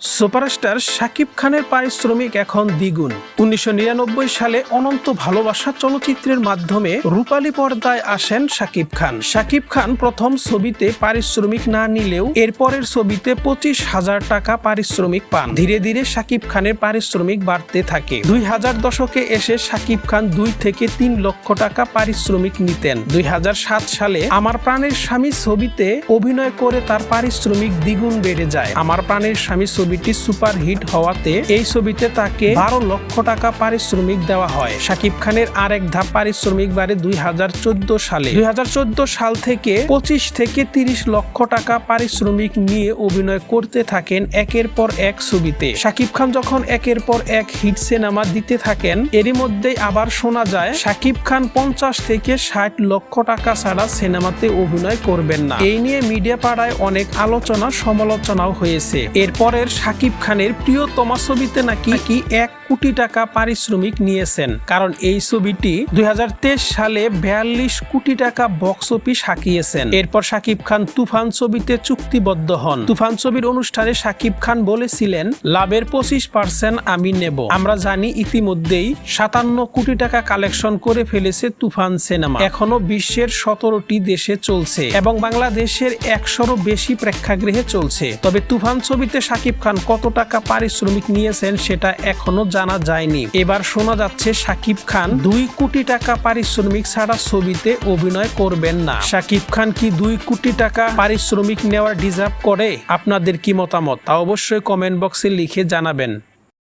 Superstar Shakib খানের পারিশ্রমিক এখন দ্বিগুণ। উনিশশো নিরানব্বই সালে অনন্ত ভালোবাসা চলচ্চিত্রের মাধ্যমে রূপালী পর্দায় আসেন শাকিব খান। শাকিব খান প্রথম ছবিতে পারিশ্রমিক না নিলেও এরপরের ছবিতে পঁচিশ হাজার টাকা পারিশ্রমিক পান। ধীরে ধীরে শাকিব খানের পারিশ্রমিক বাড়তে থাকে। দুই হাজার দশকে এসে শাকিব খান দুই থেকে তিন লক্ষ টাকা পারিশ্রমিক নিতেন। দুই হাজার সাত সালে আমার প্রাণের স্বামী ছবিতে অভিনয় করে তার পারিশ্রমিক দ্বিগুণ বেড়ে যায়। আমার প্রাণের স্বামী ছবিটি সুপার হিট হওয়াতে এই ছবিতে তাকে বারো লক্ষ টাকা পারিশ্রমিক দেওয়া হয়। শাকিব খানের আরেক ধাপ পারিশ্রমিক বাড়ে দুই হাজার চোদ্দ সালে। দুই হাজার চোদ্দ সাল থেকে পঁচিশ থেকে তিরিশ লক্ষ টাকা পারিশ্রমিক নিয়ে অভিনয় করতে থাকেন একের পর এক ছবিতে। শাকিব খান যখন একের পর এক হিট সিনেমা দিতে থাকেন, এরই মধ্যেই আবার শোনা যায়, শাকিব খান পঞ্চাশ থেকে ষাট লক্ষ টাকা ছাড়া সিনেমাতে অভিনয় করবেন না। এই নিয়ে মিডিয়া পাড়ায় অনেক আলোচনা সমালোচনাও হয়েছে। এরপরের শাকিব খানের প্রিয়তমা ছবিতে নাকি কি এক কোটি টাকা পারিশ্রমিক নিয়েছেন। কারণ এই ছবিটি দুই সালে বিয়াল্লিশ কোটি টাকা বক্স অফিস হাঁকিয়েছেন। এরপর শাকিব খান তুফান ছবিতে চুক্তিবদ্ধ হন। তুফান ছবির অনুষ্ঠানে শাকিব খান বলেছিলেন, লাভের পঁচিশ পার্সেন্ট আমি নেব। আমরা জানি ইতিমধ্যেই সাতান্ন কোটি টাকা কালেকশন করে ফেলেছে তুফান সিনেমা। এখনও বিশ্বের সতেরোটি দেশে চলছে এবং বাংলাদেশের একশোরও বেশি প্রেক্ষাগৃহে চলছে। তবে তুফান ছবিতে শাকিব খান কত টাকা পারিশ্রমিক নিয়েছেন সেটা এখনও জানা যায়নি। এবার শোনা যাচ্ছে, শাকিব খান দুই কোটি টাকা পারিশ্রমিক ছাড়া ছবিতে অভিনয় করবেন না। শাকিব খান কি দুই কোটি টাকা পারিশ্রমিক নেওয়ার ডিজার্ভ করে? আপনাদের কি মতামত? তা অবশ্যই কমেন্ট বক্সে লিখে জানাবেন।